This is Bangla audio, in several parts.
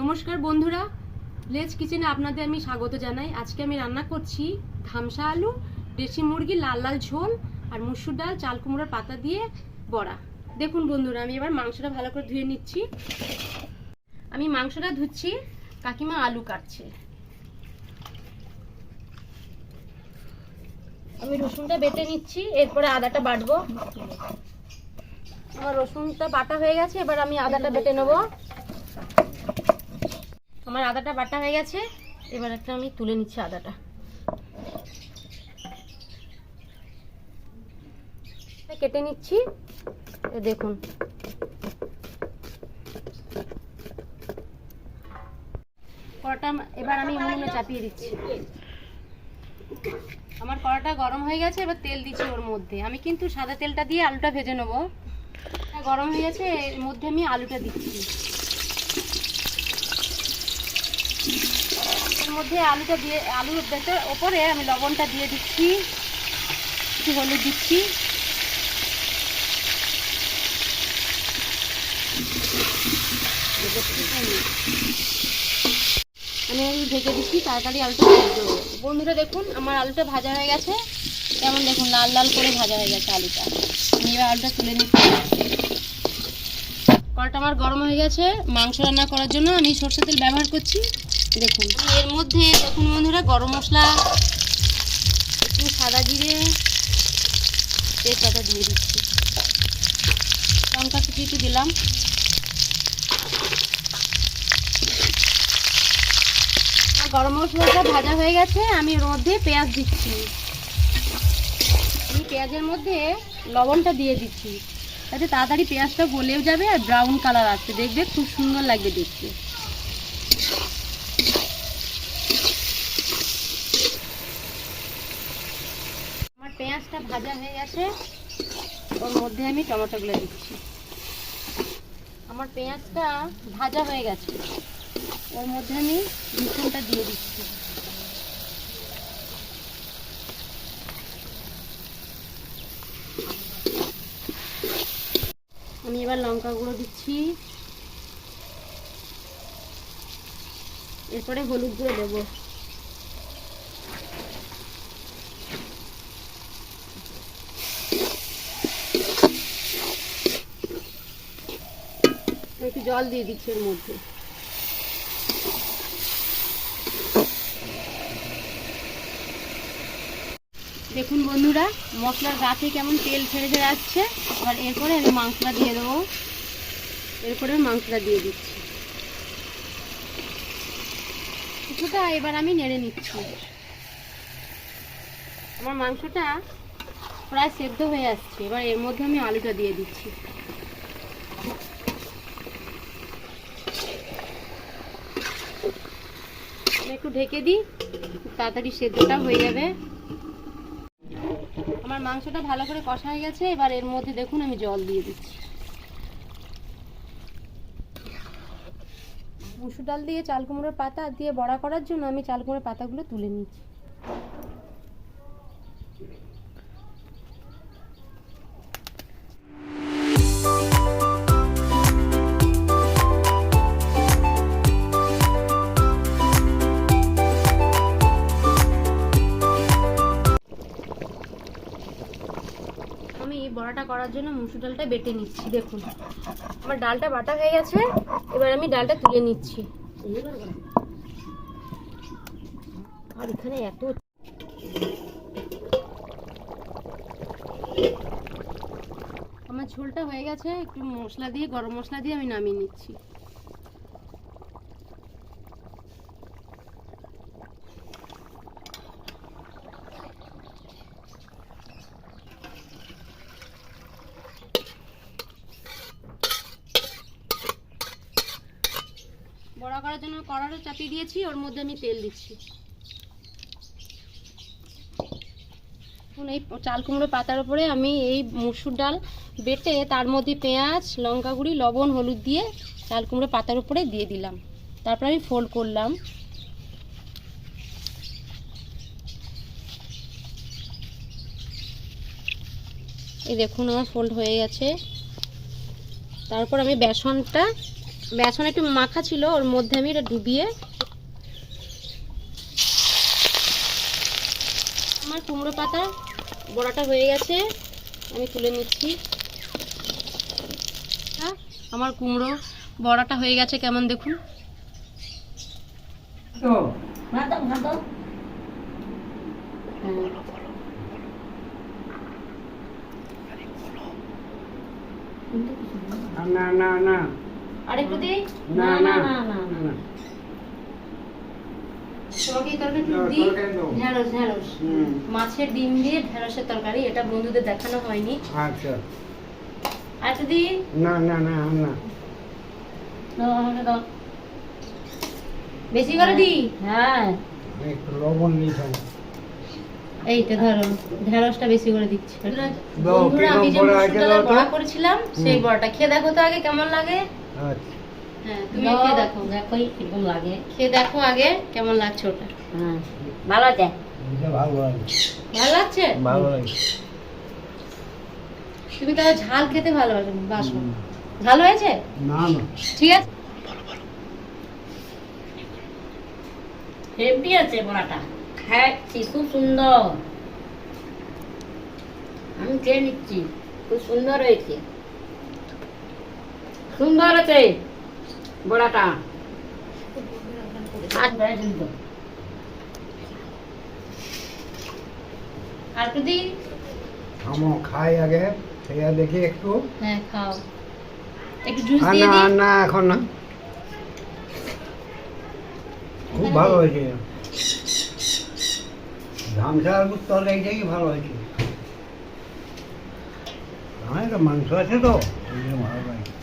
নমস্কার বন্ধুরা। লেজ কিচেনে আপনাদের আমি স্বাগত জানাই। আজকে আমি রান্না করছি ধামসা আলু, দেশি মুরগি, লাল লাল ঝোল আর মুসুর ডাল, চাল কুমড়োর পাতা দিয়ে বড়া। দেখুন বন্ধুরা, আমি এবার মাংসটা ভালো করে ধুয়ে নিচ্ছি। আমি মাংসটা ধুচ্ছি, কাকিমা আলু কাটছে। আমি রসুনটা বেটে নিচ্ছি, এরপরে আদাটা বাটবো। আমার রসুনটা বাটা হয়ে গেছে, এবার আমি আদাটা বেটে নেব। আমার আদাটা বাটা হয়ে গেছে। এবার একটা আমি তুলে নিচ্ছি আদাটা। কেটে নিচ্ছি। দেখুন। কড়াটা এবার আমি উনুনে চাপিয়ে দিচ্ছি। আমার কড়াটা গরম হয়ে গেছে এবার তেল দিচ্ছি ওর মধ্যে। আমি কিন্তু সাদা তেলটা দিয়ে আলুটা ভেজে নেব। গরম হয়ে গেছে এর মধ্যে আমি আলুটা দিচ্ছি। মধ্যে আলুটা দিয়ে, আলুর ভেতর, ওপরে আমি লবণটা দিয়ে দিচ্ছি। একটু হলুদ দিচ্ছি। আমি ঢেকে দিচ্ছি, তাড়াতাড়ি আলুটা হবে বন্ধুরা দেখুন, আমার আলুটা ভাজা হয়ে গেছে। কেমন দেখুন, লাল লাল করে ভাজা হয়ে গেছে আলুটা। আমি এবার আলুটা তুলে নিচ্ছি। কড়াটা আমার গরম হয়ে গেছে। মাংস রান্না করার জন্য আমি সর্ষে তেল ব্যবহার করছি। দেখুন। এর মধ্যে দেখুন বন্ধুরা, গরম মশলা, একটু সাদা জিরে, তেজপাতা দিয়ে দিচ্ছি। লঙ্কা কুচি একটু দিলাম। গরম মশলাটা ভাজা হয়ে গেছে, আমি এর মধ্যে পেঁয়াজ দিচ্ছি। আমি পেঁয়াজের মধ্যে লবণটা দিয়ে দিচ্ছি। তাতে তাড়াতাড়ি পেঁয়াজটা গলেও যাবে আর ব্রাউন কালার আসছে দেখবে খুব সুন্দর লাগবে দেখতে আমার পেঁয়াজটা ভাজা হয়ে গেছে ওর মধ্যে আমি টমেটোগুলো দিচ্ছি। আমার পেঁয়াজটা ভাজা হয়ে গেছে। ওর মধ্যে আমি রসুনটা দিয়ে দিচ্ছি। আমি এবার লঙ্কা গুঁড়ো দিচ্ছি। এরপরে হলুদ গুঁড়ো দেবো। একটু জল দিয়ে দিচ্ছি এর মধ্যে। দেখুন বন্ধুরা, মশলার গা থেকে কেমন তেল ছেড়ে ছেড়ে আসছে। এবার এরপরে আমি মাংসটা দিয়ে দেবো। এরপরে মাংসটা দিয়ে দিচ্ছি। কিছুটা এবার আমি নেড়ে নিচ্ছি। আমার মাংসটা প্রায় সেদ্ধ হয়ে আসছে। এবার এর মধ্যে আমি আলুটা দিয়ে দিচ্ছি। একটু ঢেকে দিই, তাড়াতাড়ি সেদ্ধটা হয়ে যাবে। আমার মাংসটা ভালো করে কষা হয়ে গেছে, এবার এর মধ্যে দেখুন আমি জল দিয়ে দিচ্ছি। মুসুর ডাল দিয়ে চাল কুমড়োর পাতা দিয়ে বড়া করার জন্য আমি চাল কুমড়োর পাতাগুলো তুলে নিচ্ছি। বড়াটা করার জন্য মুসুর ডালটা বেটে নিচ্ছি, দেখুন। আমার ডালটা বাটা হয়ে গেছে, এবার আমি ডালটা তুলে নিচ্ছি। আর এখানে এত আমার ঝোলটা হয়ে গেছে, একটু মশলা দিয়ে, গরম মশলা দিয়ে আমি নামিয়ে নিচ্ছি। কড়াটা চাপিয়ে দিয়েছি, ওর মধ্যে আমি তেল দিচ্ছি। এখন এই চাল কুমড়ো পাতার উপরে আমি এই মুসুর ডাল বেটে তার মধ্যে পেঁয়াজ, লঙ্কা গুঁড়ি, লবণ, হলুদ দিয়ে চাল কুমড়ো পাতার উপরে দিয়ে দিলাম। তারপর আমি ফোল্ড করলাম। এই দেখুন, আমার ফোল্ড হয়ে গেছে। তারপর আমি বেসনটা বেসন একটু মাখা ছিল ওর মধ্যে আমি এটা ডুবিয়ে আমার কুমড়ো পাতা বড়াটা হয়ে গেছে আমি তুলে নিচ্ছি। হ্যাঁ, আমার কুমড়ো বড়াটা হয়ে গেছে কেমন দেখুন? না না না। আরেকটু দিই? না না মাছের ডিম দিয়ে ঢেঁড়সের তরকারি এটা বন্ধুদের দেখানো হয়নি। আচ্ছা। না না না না। বেশি করে দিই? হ্যাঁ। লবণ এইটা ধরো ঢেঁড়সটা বেশি করে দিচ্ছি। বন্ধুরা আমি যে মুসুর ডালের বড়া করেছিলাম সেই বড়াটা খেয়ে দেখো তো আগে কেমন লাগে। হ্যাঁ তুমি খেয়ে দেখো। দেখো কীরকম লাগে। খেয়ে দেখো আগে কেমন লাগছে ওটা। হ্যাঁ ভালো আছে? ভালো লাগে। ভালো লাগছে? তুমি তাহলে ঝাল খেতে ভালোবাসো বাসো। ঝাল হয়েছে? না না। ঠিক আছে। হেভি আছে বড়াটা। খাচ্ছি খুব সুন্দর। আমি খেয়ে নিচ্ছি খুব সুন্দর হয়েছে। সুন্দর আছে বড়াটা। আর বেড়া কিন্তু আর একটু দিই আমো খাই আগে খেয়ে দেখি একটু। হ্যাঁ খাও। একটু জুস দিয়ে না না এখন না। খুব ভালো হয়েছে। ধামসা আলুর তরকারিটাই ভালো হয়েছে। মাংস আছে তো।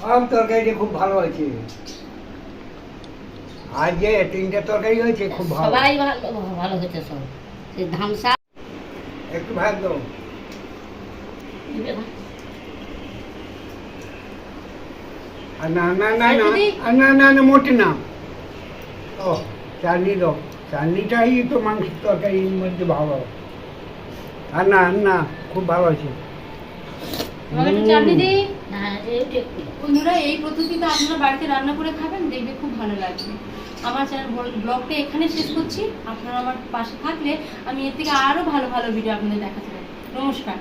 সব তরকারিটা খুব ভালো হয়েছে। আর যে তিনটে তরকারি হয়েছে খুব ভালো। সবাই ভালো ভালো হয়েছে সব। ধামসা একটু ভাত দাও। না না না না না আর না না না মোটে না। ও চাটনি দাও। চাটনিটাই তো মাংসের তরকারির মধ্যে ভালো। আর না আর না খুব ভালো আছে হ্যাঁ বন্ধুরা এই পদ্ধতিতে আপনারা বাড়িতে রান্না করে খাবেন দেখবে খুব ভালো লাগবে। আমার চ্যানেল ব্লগটা এখানে শেষ করছি। আপনারা আমার পাশে থাকলে আমি এর থেকে আরও ভালো ভালো ভিডিও আপনাদের দেখাতে পারি। নমস্কার।